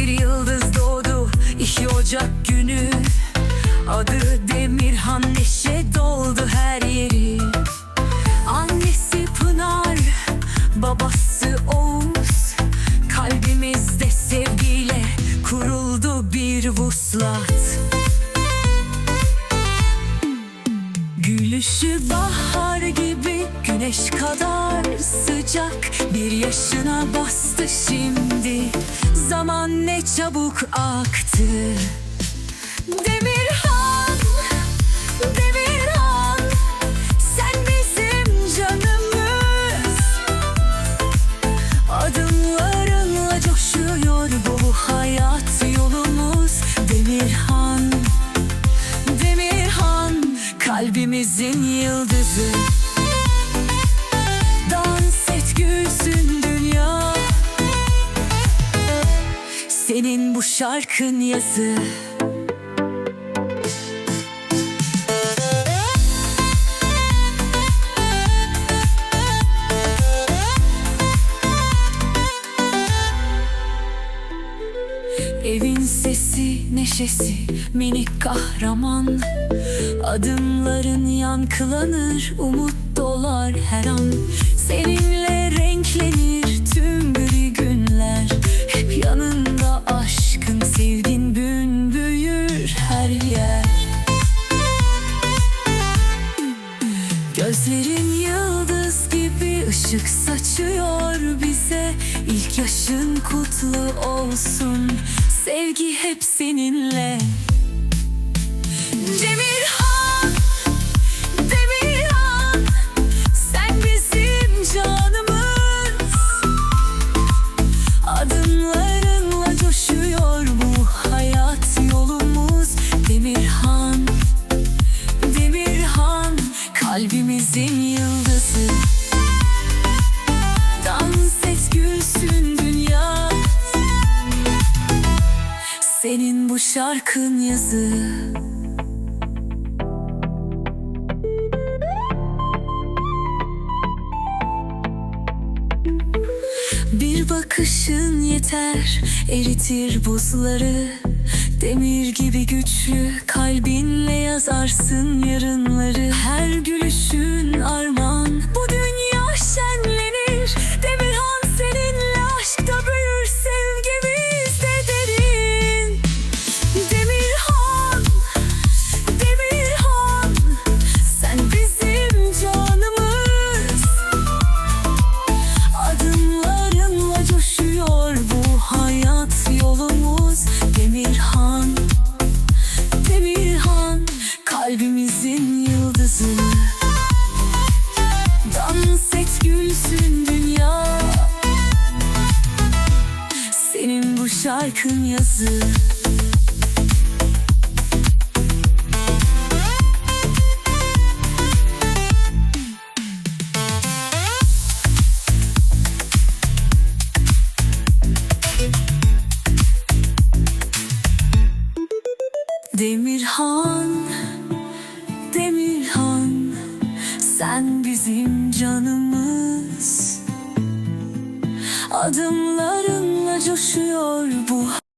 bir yıldız doğdu 2 Ocak günü. Adı Demirhan neşe doldu her yeri. Annesi Pınar Babası Oğuz. Kalbimizde sevgiyle kuruldu bir vuslat güneş kadar sıcak Bir yaşına bastı şimdi. Zaman ne çabuk aktı. Demirhan, Demirhan Sen bizim canımız. Adımlarınla coşuyor bu hayat yolumuz. Demirhan Demirhan kalbimizin yıldızı Senin bu şarkın yazı. Evin sesi, neşesi, minik kahraman. Adımların yankılanır, umut dolar her an. Seninle Gözlerin yıldız gibi ışık saçıyor bize. İlk yaşın kutlu olsun. Sevgi hep seninle. Demirhan yıldızı. Dans et gülsün dünya. Senin bu şarkın yazı. Bir bakışın yeter eritir buzları Demir gibi güçlü kalbinle yazarsın yarınları. Her gülüşün armağan gülsün dünya. Senin bu şarkın yazı. Demirhan, bizim canımız. Adımlarınla coşuyor bu